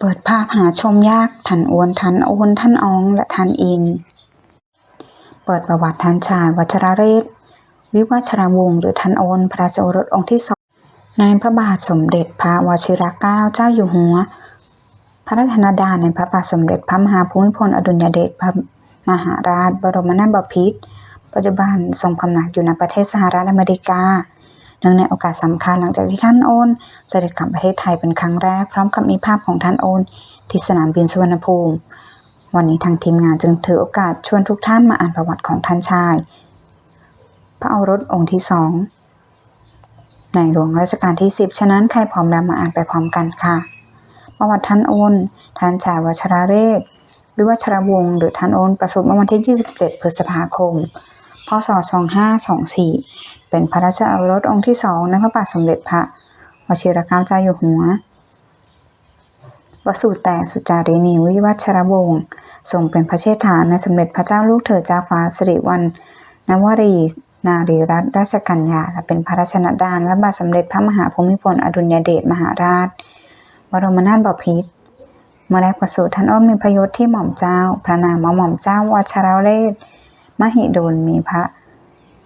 เปิดภาพหาชมยากท่านอ้วนท่านโอนท่านอองและท่านอิน เปิดประวัติท่านชายวัชรเรศ วิวัชรวงศ์หรือท่านโอนพระราชโอรสองค์ที่สองในพระบาทสมเด็จพระวชิรเกล้าเจ้าอยู่หัว พระราชนดาในพระบาทสมเด็จพระมหาภูมิพลอดุลยเดชพระมหาราช บรมนาถบพิตรปัจจุบันทรงคำนักอยู่ในประเทศสหรัฐอเมริกา เนื่องในโอกาสสำคัญหลังจากที่ท่านโอน เสด็จกลับประเทศไทยเป็นครั้งแรก พร้อมกับมีภาพของท่านโอนที่สนามบินสุวรรณภูมิ วันนี้ทางทีมงานจึงถือโอกาสชวนทุกท่านมาอ่านประวัติของท่านชาย พระโอรสองค์ที่สองในหลวงรัชกาลที่ 10 ฉะนั้นใครพร้อมแล้วมาอ่านไปพร้อมกันค่ะประวัติท่านโอนท่านชายวชราเรศวิวัชรวงศ์หรือท่านโอนประสูติเมื่อวันที่ 27 พฤษภาคม พศ 2524 เป็นพระราชโอรสองค์ที่สองในพระบาทสมเด็จพระวชิรเกล้าเจ้าอยู่หัววสุแต่สุจารีนีวิวัชรวงศ์ทรงเป็นพระเชษฐาในสมเด็จพระเจ้าลูกเธอเจ้าฟ้าสิริวัณณวรี นารีรัตนราชกัญญาและเป็นพระราชนดานและบาทสมเด็จพระมหาภูมิพลอดุลยเดชมหาราช บรมนาถบพิตรเมื่อแรกประสูติท่านอ้อมมีพยศที่หม่อมเจ้า พระนามหม่อมเจ้าวัชรเรศ มหิดลมีพระ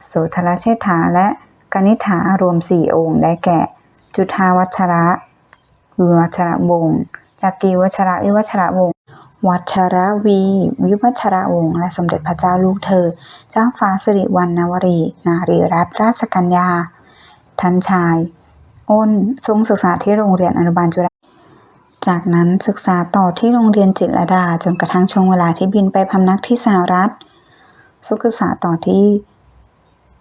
โสธรเชษฐาและกนิษฐารวมสี่องค์ได้แก่ จุฑาวัชระวิวัชระวงศ์จากกีวัชระวิวัชระวงศ์วัชระวีวิวัชระวงศ์และสมเด็จพระเจ้าลูกเธอ เจ้าฟ้าสิริวัณณวรี นารีรัตนราชกัญญาท่านชาย อ้นทรงศึกษาที่โรงเรียนอนุบาลจุฬาจากนั้นศึกษาต่อที่โรงเรียนจิตรดาจนกระทั่งช่วงเวลาที่บินไปพำนักที่สหรัฐ ศึกษาต่อที่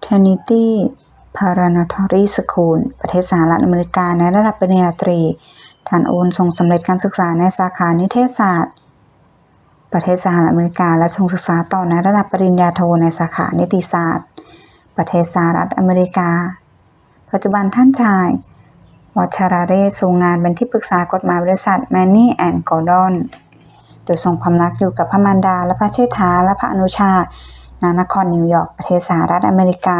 Trinity Preparatory School ประเทศสหรัฐอเมริกาในระดับปริญญาตรีท่านโอนทรงสำเร็จการศึกษาในสาขานิเทศศาสตร์ ประเทศสหรัฐอเมริกาและทรงศึกษาต่อในระดับปริญญาโทในสาขานิติศาสตร์ ประเทศสหรัฐอเมริกา ปัจจุบันท่านชายวัชราเรศทรงงานเป็นที่ปรึกษากฎหมายบริษัทแมนนี่แอนด์กอร์ดอน โดยทรงพำนักอยู่กับพระมารดาและพระเชษฐาและพระอนุชา ณนครนิวยอร์กประเทศสหรัฐอเมริกา